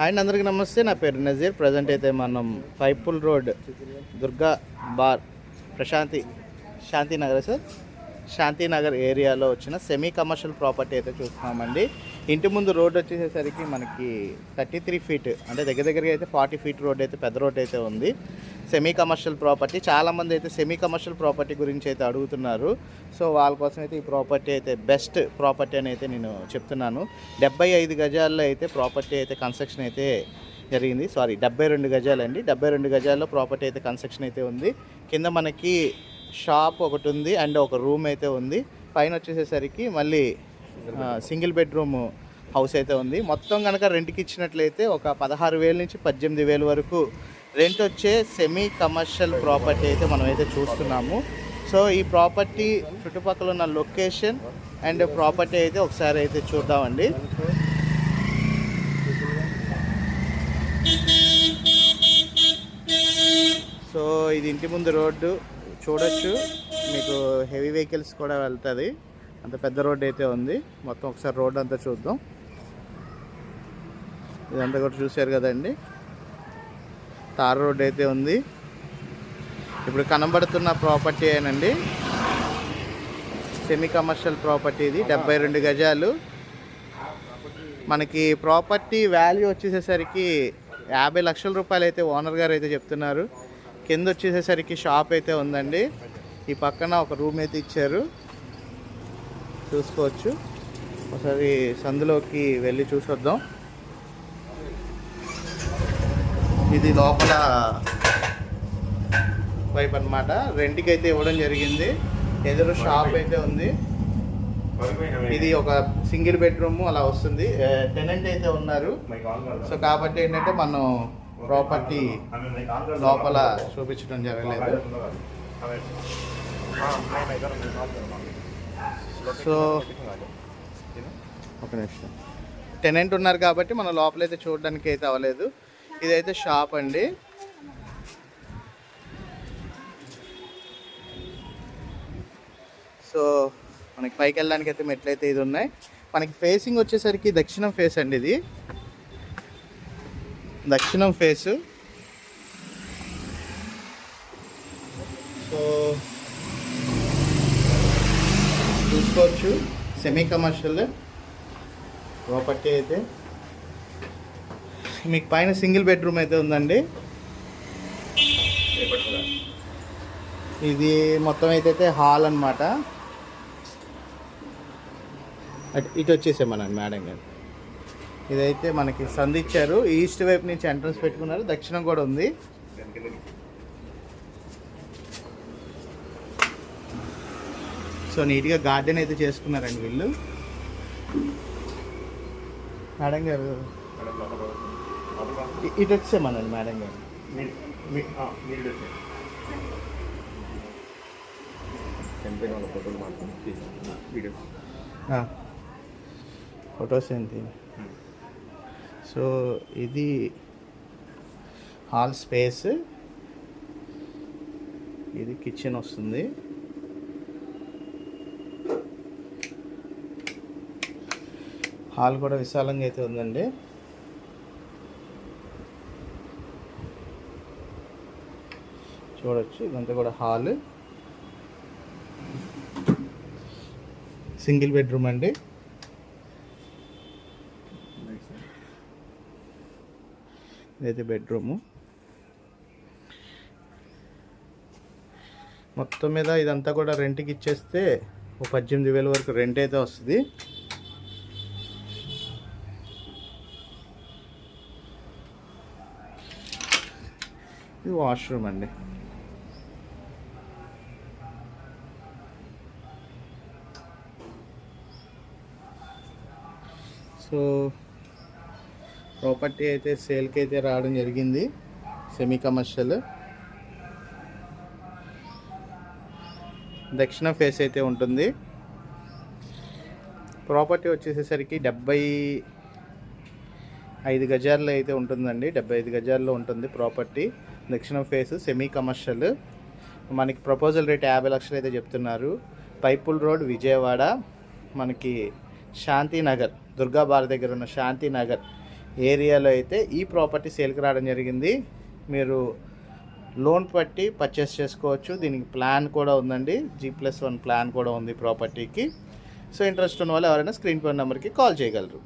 And అందరికీ నమస్తే నా పేరు నజీర్. ప్రజెంట్ అయితే మనం Pipula road Durga bar Prashanti Shantinagar sir Shantinagar ఏరియాలో వచ్చిన సెమీ కమర్షియల్ ప్రాపర్టీ అయితే చూస్తున్నామండి. ఇంటి ముందు రోడ్ వచ్చేసరికి మనకి థర్టీ త్రీ ఫీట్ అంటే దగ్గర దగ్గరగా అయితే ఫార్టీ ఫీట్ రోడ్ అయితే పెద్ద రోడ్ అయితే ఉంది. సెమీ కమర్షియల్ ప్రాపర్టీ చాలామంది అయితే సెమీ కమర్షియల్ ప్రాపర్టీ గురించి అయితే అడుగుతున్నారు. సో వాళ్ళ కోసం అయితే ఈ ప్రాపర్టీ అయితే బెస్ట్ ప్రాపర్టీ అని అయితే నేను చెప్తున్నాను. డెబ్బై ఐదు గజాల్లో అయితే ప్రాపర్టీ అయితే కన్స్ట్రక్షన్ అయితే జరిగింది. సారీ డెబ్బై రెండు గజాలండి డెబ్బై రెండు గజాల్లో ప్రాపర్టీ అయితే కన్స్ట్రక్షన్ అయితే ఉంది. కింద మనకి షాప్ ఒకటి ఉంది అండ్ ఒక రూమ్ అయితే ఉంది. పైన వచ్చేసేసరికి మళ్ళీ సింగిల్ బెడ్రూమ్ హౌస్ అయితే ఉంది. మొత్తం కనుక రెంట్కి ఇచ్చినట్లయితే ఒక పదహారు వేల నుంచి పద్దెనిమిది వేల వరకు రెంట్ వచ్చే సెమీ కమర్షియల్ ప్రాపర్టీ అయితే మనమైతే చూస్తున్నాము. సో ఈ ప్రాపర్టీ చుట్టుపక్కల ఉన్న లొకేషన్ అండ్ ప్రాపర్టీ అయితే ఒకసారి అయితే చూద్దామండి. సో ఇది ఇంటి ముందు రోడ్డు. చూడొచ్చు. మీకు హెవీ వెహికల్స్ కూడా వెళ్తుంది. అంత పెద్ద రోడ్డు అయితే ఉంది. మొత్తం ఒకసారి రోడ్ అంతా చూద్దాం. ఇదంతా కూడా చూశారు కదండి. తార్ రోడ్ అయితే ఉంది. ఇప్పుడు కనబడుతున్న ప్రాపర్టీ ఏనండి? సెమీ కమర్షియల్ ప్రాపర్టీ ఇది డెబ్బై రెండు గజాలు. మనకి ప్రాపర్టీ వాల్యూ వచ్చేసేసరికి యాభై లక్షల రూపాయలు అయితే ఓనర్ గారు అయితే చెప్తున్నారు. కింద వచ్చేసేసరికి షాప్ అయితే ఉందండి. ఈ పక్కన ఒక రూమ్ అయితే ఇచ్చారు. చూసుకోవచ్చు. ఒకసారి సందులోకి వెళ్ళి చూసొద్దాం. ఇది లోపల వైపు అనమాట రెంట్కి అయితే ఇవ్వడం జరిగింది. ఎదురు షాప్ అయితే ఉంది. ఇది ఒక సింగిల్ బెడ్రూమ్ అలా వస్తుంది. టెనెంట్ అయితే ఉన్నారు. సో కాబట్టి ఏంటంటే మనం ప్రాపర్టీ లోపల చూపించడం జరగలేదు. సో ఒక నిమిషం. టెనెంట్ ఉన్నారు కాబట్టి మన లోపలైతే చూడడానికి అయితే అవ్వలేదు. ఇదైతే షాప్ అండి. సో మనకి పైకి వెళ్ళడానికి అయితే మెట్లయితే ఇది ఉన్నాయి. మనకి ఫేసింగ్ వచ్చేసరికి దక్షిణం ఫేస్ అండి ఇది. దక్షిణం ఫేసు సో చూసుకోవచ్చు. సెమీ కమర్షియల్ ప్రాపర్టీ అయితే. మీకు పైన సింగిల్ బెడ్రూమ్ అయితే ఉందండి. ఇది మొత్తం అయితే హాల్ అనమాట ఇటు వచ్చేసామనండి మేడం గారు. ఇదైతే మనకి సంధించారు ఈస్ట్ వైపు నుంచి ఎంట్రన్స్ పెట్టుకున్నారు. దక్షిణం కూడా ఉంది. సో నీట్గా గార్డెన్ అయితే చేసుకున్నారండి వీళ్ళు. మేడం గారు. ఇటు వచ్చేమనండి మేడం గారు. ఫొటోస్ ఏంటి సో ఇది హాల్ స్పేస్. ఇది కిచెన్ వస్తుంది. హాల్ కూడా విశాలంగా అయితే ఉందండి. చూడొచ్చు. ఇదంతా కూడా హాల్. సింగిల్ బెడ్రూమ్ అండి. ఇదైతే బెడ్రూము. మొత్తం మీద ఇదంతా కూడా రెంట్కి ఇచ్చేస్తే ఒక పద్దెనిమిది వేల వరకు రెంట్ అయితే వస్తుంది. ఇది వాష్రూమ్ అండి. సో ప్రాపర్టీ అయితే సేల్కి అయితే రావడం జరిగింది. Semi commercial. దక్షిణ ఫేస్ అయితే ఉంటుంది. ప్రాపర్టీ వచ్చేసేసరికి డెబ్బై ఐదు గజాల్లో అయితే ఉంటుందండి. డెబ్బై ఐదు గజాల్లో ఉంటుంది ప్రాపర్టీ. దక్షిణ ఫేస్ సెమీ కమర్షియల్. మనకి ప్రపోజల్ రేట్ యాభై లక్షలు అయితే చెప్తున్నారు. పైపుల్ రోడ్ విజయవాడ. మనకి శాంతినగర్. దుర్గాబార్ దగ్గర ఉన్న శాంతినగర్ ఏరియాలో అయితే ఈ ప్రాపర్టీ సేల్కి రావడం జరిగింది. మీరు లోన్ పట్టి పర్చేస్ చేసుకోవచ్చు. దీనికి ప్లాన్ కూడా ఉందండి. జీ ప్లస్ వన్ ప్లాన్ కూడా ఉంది ప్రాపర్టీకి. సో ఇంట్రెస్ట్ ఉన్న వాళ్ళు ఎవరైనా స్క్రీన్ పై నెంబర్కి కాల్ చేయగలరు.